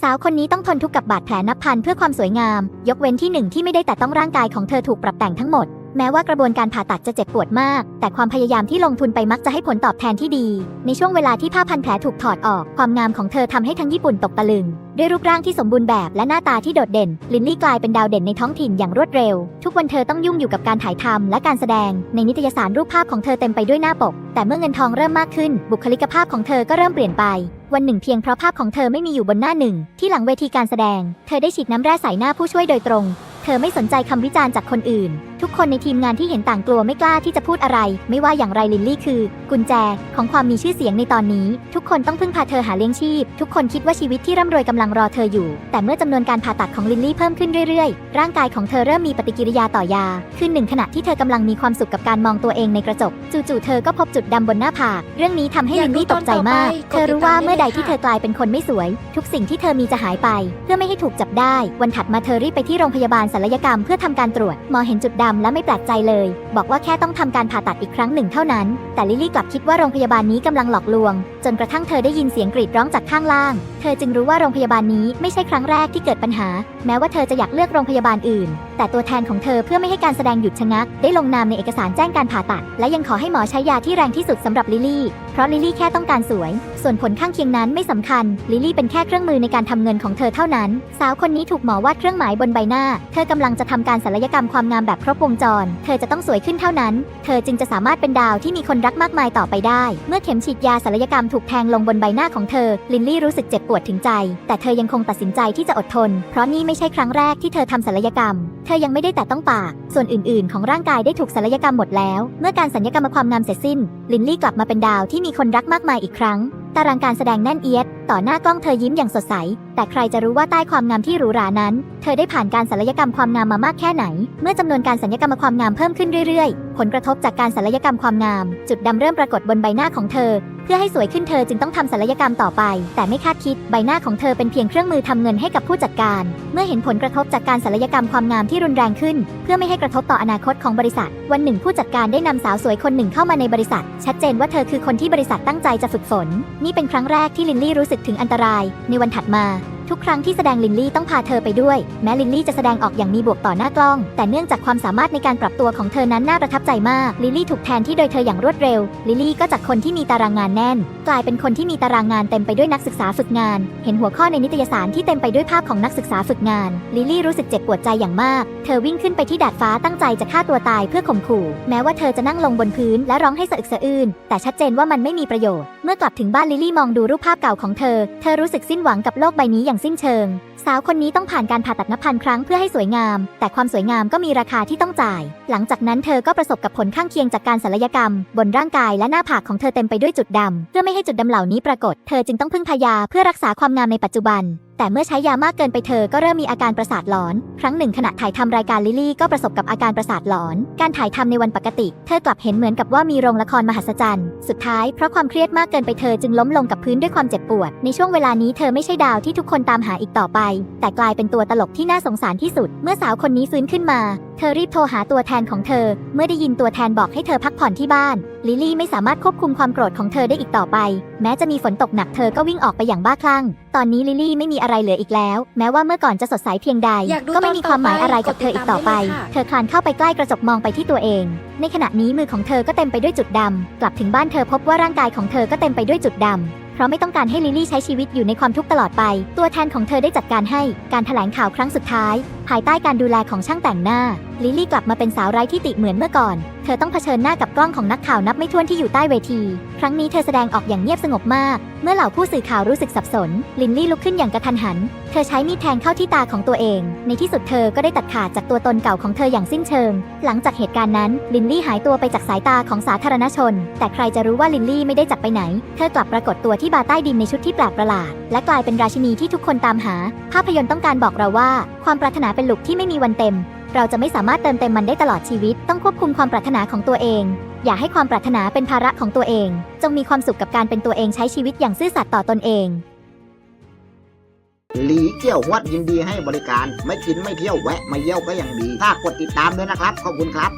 สาวคนนี้ต้องทนทุกข์กับบาดแผลนับพันเพื่อความสวยงาม ยกเว้นที่หนึ่งที่ไม่ได้แต่ต้องร่างกายของเธอถูกปรับแต่งทั้งหมดแม้ว่ากระบวนการผ่าตัดจะเจ็บปวดมาก แต่ความพยายามที่ลงทุนไปมักจะให้ผลตอบแทนที่ดี ในช่วงเวลาที่ผ้าพันแผลถูกถอดออก ความงามของเธอทำให้ทั้งญี่ปุ่นตกตะลึง ด้วยรูปร่างที่สมบูรณ์แบบและหน้าตาที่โดดเด่น ลินลี่กลายเป็นดาวเด่นในท้องถิ่นอย่างรวดเร็ว ทุกวันเธอต้องยุ่งอยู่กับการถ่ายทำและการแสดง ในนิตยสารรูปภาพของเธอเต็มไปด้วยหน้าปก แต่เมื่อเงินทองเริ่มมากขึ้น บุคลิกภาพของเธอก็เริ่มเปลี่ยนไปวันหนึ่งเพียงเพราะภาพของเธอไม่มีอยู่บนหน้าหนึ่ง ที่หลังเวทีการแสดง เธอได้ฉีดน้ำแร่ใส่หน้าผู้ช่วยโดยตรง เธอไม่สนใจคำวิจารณ์จากคนอื่น ทุกคนในทีมงานที่เห็นต่างกลัวไม่กล้าที่จะพูดอะไร ไม่ว่าอย่างไรลินลี่คือ กุญแจของความมีชื่อเสียงในตอนนี้ ทุกคนต้องพึ่งพาเธอหาเลี้ยงชีพ ทุกคนคิดว่าชีวิตที่ร่ำรวยกำลังรอเธออยู่ แต่เมื่อจำนวนการผ่าตัดของลินลี่เพิ่มขึ้นเรื่อยๆ ร่างกายของเธอเริ่มมีปฏิกิริยาต่อยาคือหนึ่งขณะที่เธอกำลังมีความสุขกับการมองตัวเองในกระจก จู่ๆเธอก็พบจุดดำบนหน้าผากเรื่องนี้ทำให้ลินลี่ตกใจมาก เธอรู้ว่าเมื่อใดที่เธอกลายเป็นคนไม่สวย ทุกสิ่งที่เธอมีจะหายไป เพื่อไม่ให้ถูกจับได้ วันถัดมาเธอรีบไปที่โรงพยาบาลศัลยกรรมเพื่อทำการตรวจหมอเห็นจุดดำและไม่แปลกใจเลย บอกว่าแค่ต้องทำการผ่าตัดอีกครั้งหนึ่งเท่านั้น แต่ลิลลี่กลับคิดว่าโรงพยาบาลนี้กำลังหลอกลวง จนกระทั่งเธอได้ยินเสียงกรีดร้องจากข้างล่าง เธอจึงรู้ว่าโรงพยาบาลนี้ไม่ใช่ครั้งแรกที่เกิดปัญหา แม้ว่าเธอจะอยากเลือกโรงพยาบาลอื่น แต่ตัวแทนของเธอเพื่อไม่ให้การแสดงหยุดชะงัก ได้ลงนามในเอกสารแจ้งการผ่าตัด และยังขอให้หมอใช้ยาที่แรงที่สุดสำหรับลิลลี่ เพราะลิลลี่แค่ต้องการสวย ส่วนผลข้างเคียงนั้นไม่สำคัญ ลิลลี่เป็นแค่เครื่องมือในการทำเงินของเธอเท่านั้น สาวคนนี้ถูกหมอวาดเครื่องหมายบนใบหน้า เธอกำลังจะทำการศัลยกรรมความงามแบบครบวงจร เธอจะต้องสวยขึ้นเท่านั้น เธอจึงจะสามารถเป็นดาวที่มีคนรักมากมายต่อไปได้ เมื่อเข็มฉีดยาศัลยกรรมถูกแทงลงบนใบหน้าของเธอ ลินลี่รู้สึกเจ็บปวดถึงใจ แต่เธอยังคงตัดสินใจที่จะอดทน เพราะนี่ไม่ใช่ครั้งแรกที่เธอทำศัลยกรรมเธอยังไม่ได้แต่ต้องปาก ส่วนอื่นๆ ของร่างกายได้ถูกศัลยกรรมหมดแล้ว เมื่อการศัลยกรรมความงามเสร็จสิ้น ลินลี่กลับมาเป็นดาวที่มีคนรักมากมายอีกครั้ง ตารางการแสดงแน่นเอียด ต่อหน้ากล้องเธอยิ้มอย่างสดใส แต่ใครจะรู้ว่าใต้ความงามที่หรูหรานั้น เธอได้ผ่านการศัลยกรรมความงามมามากแค่ไหน เมื่อจำนวนการศัลยกรรมความงามเพิ่มขึ้นเรื่อยๆ ผลกระทบจากการศัลยกรรมความงาม จุดดำเริ่มปรากฏบนใบหน้าของเธอ เพื่อให้สวยขึ้นเธอจึงต้องทำศัลยกรรมต่อไป แต่ไม่คาดคิดใบหน้าของเธอเป็นเพียงเครื่องมือทำเงินให้กับผู้จัดการ เมื่อเห็นผลกระทบจากการศัลยกรรมความงามที่รุนแรงขึ้น เพื่อไม่ให้กระทบต่ออนาคตของบริษัท วันหนึ่งผู้จัดการได้นำสาวสวยคนหนึ่งเข้ามาในบริษัท ชัดเจนว่าเธอคือคนที่บริษัทตั้งใจจะฝึกฝน นี่เป็นครั้งแรกที่ลินลี่รู้สึกถึงอันตราย ในวันถัดมา ทุกครั้งที่แสดงลินลี่ต้องพาเธอไปด้วย แม้ลินลี่จะแสดงออกอย่างมีบวกต่อหน้ากล้อง แต่เนื่องจากความสามารถในการปรับตัวของเธอนั้นน่าประทับใจมาก ลิลลี่ถูกแทนที่โดยเธออย่างรวดเร็ว ลิลลี่ก็จากคนที่มีตารางงานแน่น กลายเป็นคนที่มีตารางงานเต็มไปด้วยนักศึกษาฝึกงาน เห็นหัวข้อในนิตยสารที่เต็มไปด้วยภาพของนักศึกษาฝึกงาน ลิลลี่รู้สึกเจ็บปวดใจอย่างมาก เธอวิ่งขึ้นไปที่ดาดฟ้าตั้งใจจะฆ่าตัวตายเพื่อข่มขู่ แม้ว่าเธอจะนั่งลงบนพื้นและร้องให้สะอึกสะอื้น แต่ชัดเจนว่ามันไม่มีประโยชน์ เมื่อกลับถึงบ้านลิลลี่มองดูรูปภาพเก่าของเธอ เธอรู้สึกสิ้นหวังกับโลกใบนี้อย่างสิ้นเชิง สาวคนนี้ต้องผ่านการผ่าตัดนับพันครั้งเพื่อให้สวยงาม แต่ความสวยงามก็มีราคาที่ต้องจ่าย หลังจากนั้นเธอก็ประสบกับผลข้างเคียงจากการศัลยกรรม บนร่างกายและหน้าผากของเธอเต็มไปด้วยจุดดำเพื่อไม่ให้จุดดำเหล่านี้ปรากฏ เธอจึงต้องพึ่งพายาเพื่อรักษาความงามในปัจจุบัน แต่เมื่อใช้ยามากเกินไปเธอก็เริ่มมีอาการประสาทหลอน ครั้งหนึ่งขณะถ่ายทำรายการลิลี่ก็ประสบกับอาการประสาทหลอน การถ่ายทำในวันปกติ เธอกลับเห็นเหมือนกับว่ามีโรงละครมหัศจรรย์ สุดท้ายเพราะความเครียดมากเกินไปเธอจึงล้มลงกับพื้นด้วยความเจ็บปวด ในช่วงเวลานี้เธอไม่ใช่ดาวที่ทุกคนตามหาอีกต่อไป แต่กลายเป็นตัวตลกที่น่าสงสารที่สุด เมื่อสาวคนนี้ฟื้นขึ้นมา เธอรีบโทรหาตัวแทนของเธอ เมื่อได้ยินตัวแทนบอกให้เธอพักผ่อนที่บ้าน ลิลลี่ไม่สามารถควบคุมความโกรธของเธอได้อีกต่อไป แม้จะมีฝนตกหนักเธอก็วิ่งออกไปอย่างบ้าคลั่ง ตอนนี้ลิลลี่ไม่มีอะไรเหลืออีกแล้ว แม้ว่าเมื่อก่อนจะสดใสเพียงใดอยากดูก็ไม่มีความหมายอะไรกับเธออีกต่อไปกดติดตามได้เลยค่ะเธอคลานเข้าไปใกล้กระจกมองไปที่ตัวเอง ในขณะนี้มือของเธอก็เต็มไปด้วยจุดดำ กลับถึงบ้านเธอพบว่าร่างกายของเธอก็เต็มไปด้วยจุดดำเพราะไม่ต้องการให้ลิลลี่ใช้ชีวิตอยู่ในความทุกข์ตลอดไป ตัวแทนของเธอได้จัดการให้ การแถลงข่าวครั้งสุดท้าย ภายใต้การดูแลของช่างแต่งหน้า ลิลลี่กลับมาเป็นสาวไร้ที่ติเหมือนเมื่อก่อน เธอต้องเผชิญหน้ากับกล้องของนักข่าวนับไม่ถ้วนที่อยู่ใต้เวที ครั้งนี้เธอแสดงออกอย่างเงียบสงบมาก เมื่อเหล่าผู้สื่อข่าวรู้สึกสับสน ลินลี่ลุกขึ้นอย่างกระทันหัน เธอใช้มีดแทงเข้าที่ตาของตัวเอง ในที่สุดเธอก็ได้ตัดขาดจากตัวตนเก่าของเธออย่างสิ้นเชิง หลังจากเหตุการณ์นั้น ลินลี่หายตัวไปจากสายตาของสาธารณชน แต่ใครจะรู้ว่าลินลี่ไม่ได้จากไปไหน เธอกลับปรากฏตัวที่บาร์ใต้ดินในชุดที่แปลกประหลาด และกลายเป็นราชินีที่ทุกคนตามหา ภาพยนตร์ต้องการบอกเราว่า ความปรารถนาเป็นหลุกที่ไม่มีวันเต็ม เราจะไม่สามารถเติมเต็มมันได้ตลอดชีวิต ต้องควบคุมความปรารถนาของตัวเอง อย่าให้ความปรารถนาเป็นภาระของตัวเอง จงมีความสุขกับการเป็นตัวเองใช้ชีวิตอย่างซื่อสัตย์ต่อตนเองหลีเกี่ยววัดยินดีให้บริการ ไม่กินไม่เที่ยวแวะมาเยี่ยวก็ยังดี ถ้ากดติดตามด้วยนะครับ ขอบคุณครับ